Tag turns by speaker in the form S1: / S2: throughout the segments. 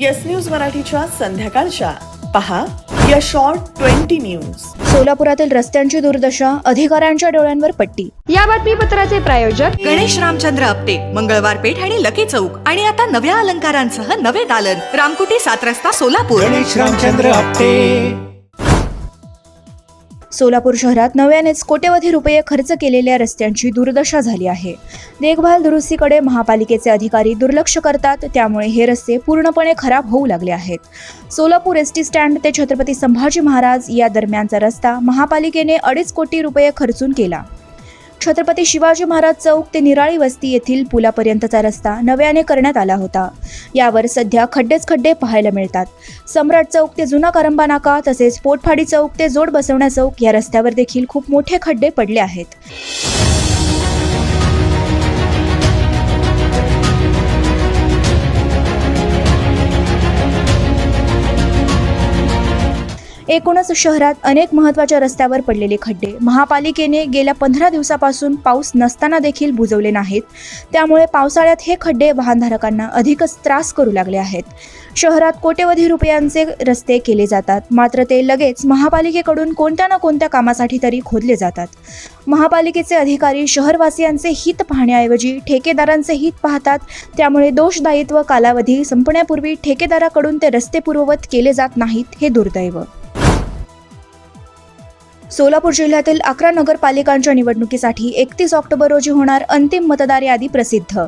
S1: yes news मराठीच्या संध्याकाळच्या पहा या शॉर्ट ट्वेंटी न्यूज
S2: सोलापुरातील रस्त्यांची दुर्दशा अधिकाऱ्यांच्या डोळ्यांवर पट्टी
S3: या बातमीपत्राचे प्रायोजक
S4: गणेश रामचंद्र आपटे मंगळवार पेठ आणि लकी चौक आणि आता नव्या अलंकारांसह नवे दालन रामकुटी सात रस्ता सोलापूर
S5: गणेश रामचंद्र आपटे
S2: सोलापूर शहरात नव्यानेच कोट्यवधी रुपये खर्च केलेल्या रस्त्यांची दुर्दशा झाली आहे देखभाल दुरुस्तीकडे महापालिकेचे अधिकारी दुर्लक्ष करतात त्यामुळे हे रस्ते पूर्णपणे खराब होऊ लागले आहेत सोलापूर एस टी स्टँड ते छत्रपती संभाजी महाराज या दरम्यानचा रस्ता महापालिकेने अडीच कोटी रुपये खर्चून केला छत्रपती शिवाजी महाराज चौक ते निराळी वस्ती येथील पुलापर्यंतचा रस्ता नव्याने करण्यात आला होता यावर सध्या खड्डेच खड्डे पाहायला मिळतात सम्राट चौक ते जुना करंबा नाका तसेच पोटफाडी चौक ते जोड बसवण्या चौक या रस्त्यावर देखील खूप मोठे खड्डे पडले आहेत एकूणच शहरात अनेक महत्वाच्या रस्त्यावर पडलेले खड्डे महापालिकेने गेल्या पंधरा दिवसापासून पाऊस नसताना देखील बुजवले नाहीत त्यामुळे पावसाळ्यात हे खड्डे वाहनधारकांना अधिकच त्रास करू लागले आहेत शहरात कोट्यवधी रुपयांचे रस्ते केले जातात मात्र ते लगेच महापालिकेकडून कोणत्या ना कोणत्या कामासाठी तरी खोदले जातात महापालिकेचे अधिकारी शहरवासियांचे हित पाहण्याऐवजी ठेकेदारांचे हित पाहतात त्यामुळे दोषदायित्व कालावधी संपण्यापूर्वी ठेकेदाराकडून ते रस्ते पूर्ववत केले जात नाहीत हे दुर्दैव सोलापूर जिल्ह्यातील अकरा नगरपालिकांच्या निवडणुकीसाठी एकतीस ऑक्टोबर रोजी होणार अंतिम मतदार यादी प्रसिद्ध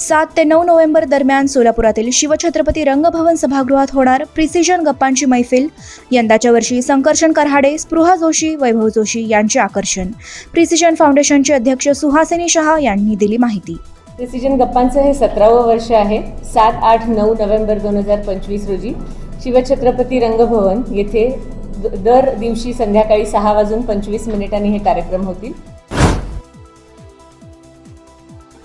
S2: सात ते नऊ नोव्हेंबर दरम्यान सोलापुरातील शिवछत्रपती रंगभवन सभागृहात होणार प्रिसिजन गप्पांची मैफिल यंदाच्या वर्षी संकर्षण करहाडे स्पृहा जोशी वैभव जोशी यांचे आकर्षण प्रिसिजन फाउंडेशनचे अध्यक्ष सुहासिनी शहा यांनी दिली माहिती
S6: प्रिसिजन गप्पांचं हे सतरावं वर्ष आहे सात आठ नऊ नोव्हेंबर दोन हजार पंचवीस रोजी शिवछत्रपती रंगभवन येथे दर दिवशी संध्याकाळी सहा वाजून पंचवीस मिनिटांनी हे कार्यक्रम होतील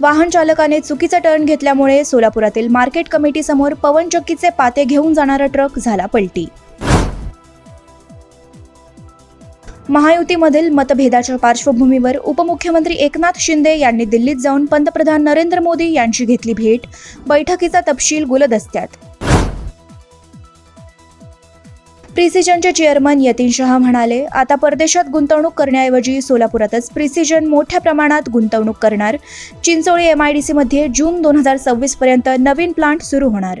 S2: वाहन चालकाने चुकीचा टर्न घेतल्यामुळे सोलापुरातील मार्केट कमिटी कमिटीसमोर पवनचक्कीचे पाते घेऊन जाणारा ट्रक झाला पलटी महायुतीमधील मतभेदाच्या पार्श्वभूमीवर उपमुख्यमंत्री एकनाथ शिंदे यांनी दिल्लीत जाऊन पंतप्रधान नरेंद्र मोदी यांची घेतली भेट बैठकीचा तपशील गुलदस्त्यात प्रिसिजनचे चेअरमन यतीन शहा म्हणाले आता परदेशात गुंतवणूक करण्याऐवजी सोलापुरातच प्रिसिजन मोठ्या प्रमाणात गुंतवणूक करणार चिंचोळी एमआयडीसीमध्ये जून दोन हजार सव्वीसपर्यंत नवीन प्लांट सुरू होणार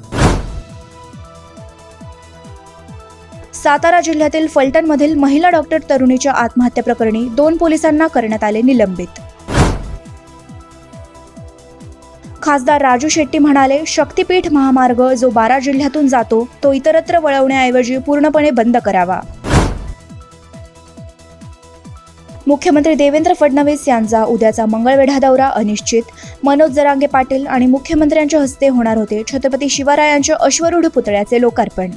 S2: सातारा जिल्ह्यातील फलटणमधील महिला डॉक्टर तरुणीच्या आत्महत्या प्रकरणी दोन पोलिसांना करण्यात आले निलंबित खासदार राजू शेट्टी म्हणाले शक्तीपीठ महामार्ग जो बारा जिल्ह्यातून जातो तो इतरत्र वळवण्याऐवजी पूर्णपणे बंद करावा मुख्यमंत्री देवेंद्र फडणवीस यांचा उद्याचा मंगळवेढा दौरा अनिश्चित मनोज जरांगे पाटील आणि मुख्यमंत्र्यांच्या हस्ते होणार होते छत्रपती शिवरायांच्या अश्वरूढ पुतळ्याचे लोकार्पण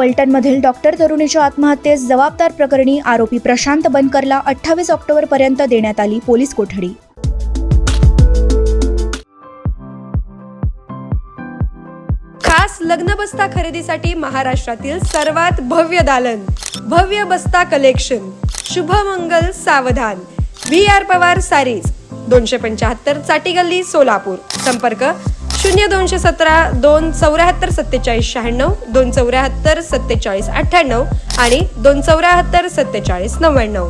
S2: फलटणमधील डॉक्टर तरुणीच्या आत्महत्येस जबाबदार प्रकरणी आरोपी प्रशांत बनकरला अठ्ठावीस ऑक्टोबरपर्यंत देण्यात आली पोलीस कोठडी
S7: खास लग्न बस्ता खरेदीसाठी महाराष्ट्रातील सर्वात भव्य दालन भव्य बस्ता कलेक्शन शुभमंगल सावधान व्ही आर पवार सारीज दोनशे पंच्याहत्तर चाटी गल्ली सोलापूर संपर्क शून्य दोनशे सतरा दोन चौऱ्याहत्तर सत्तेचाळीस शहाण्णव दोन चौऱ्याहत्तर सत्तेचाळीस अठ्ठ्याण्णव आणि दोन चौऱ्याहत्तर सत्तेचाळीस नव्याण्णव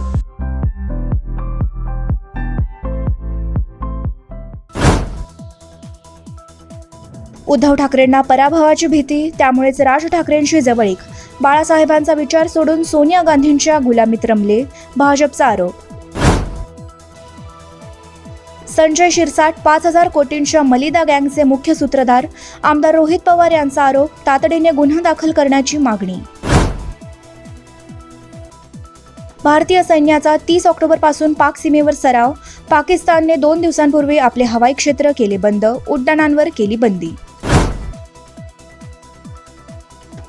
S2: उद्धव ठाकरेंना पराभवाची भीती त्यामुळेच राज ठाकरेंशी जवळीक बाळासाहेबांचा विचार सोडून सोनिया गांधींच्या गुलामीत रमले भाजपचा आरोप संजय शिरसाट पाच हजार कोटींच्या मलिदा गँगचे मुख्य सूत्रधार आमदार रोहित पवार यांचा आरोप तातडीने गुन्हा दाखल करण्याची मागणी भारतीय सैन्याचा तीस ऑक्टोबरपासून पाक सीमेवर सराव पाकिस्तानने दोन दिवसांपूर्वी आपले हवाई क्षेत्र केले बंद उड्डाणांवर केली बंदी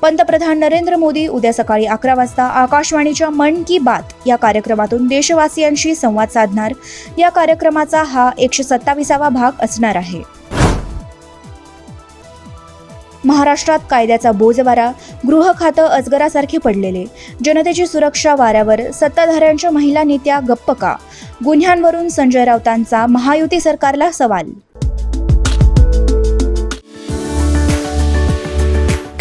S2: पंतप्रधान नरेंद्र मोदी उद्या सकाळी अकरा वाजता आकाशवाणीच्या मन की बात या कार्यक्रमातून देशवासियांशी संवाद साधणार या कार्यक्रमाचा हा एकशे सत्तावीसावा भाग असणार आहे महाराष्ट्रात कायद्याचा बोजवारा गृह खातं अजगरासारखे पडलेले जनतेची सुरक्षा वाऱ्यावर सत्ताधाऱ्यांच्या महिला नेत्या गप्प का गुन्ह्यांवरून संजय राऊतांचा महायुती सरकारला सवाल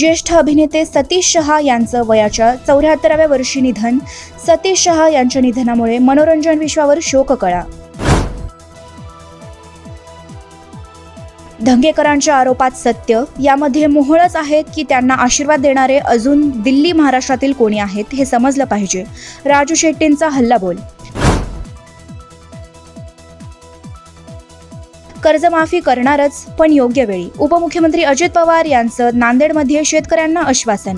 S2: ज्येष्ठ अभिनेते सतीश शहा यांचं वयाच्या चौऱ्याहत्तराव्या वर्षी निधन सतीश शहा यांच्या निधनामुळे मनोरंजन विश्वावर शोक कळा धंगेकरांच्या आरोपात सत्य यामध्ये मोहळच आहेत की त्यांना आशीर्वाद देणारे अजून दिल्ली महाराष्ट्रातील कोणी आहेत हे समजलं पाहिजे राजू शेट्टींचा हल्ला बोल कर्जमाफी करणारच पण योग्य वेळी उपमुख्यमंत्री अजित पवार यांचं नांदेडमध्ये शेतकऱ्यांना आश्वासन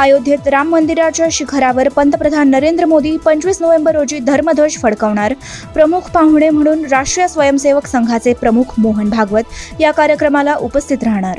S2: अयोध्येत राम मंदिराच्या शिखरावर पंतप्रधान नरेंद्र मोदी पंचवीस नोव्हेंबर रोजी धर्मध्वज फडकवणार प्रमुख पाहुणे म्हणून राष्ट्रीय स्वयंसेवक संघाचे प्रमुख मोहन भागवत या कार्यक्रमाला उपस्थित राहणार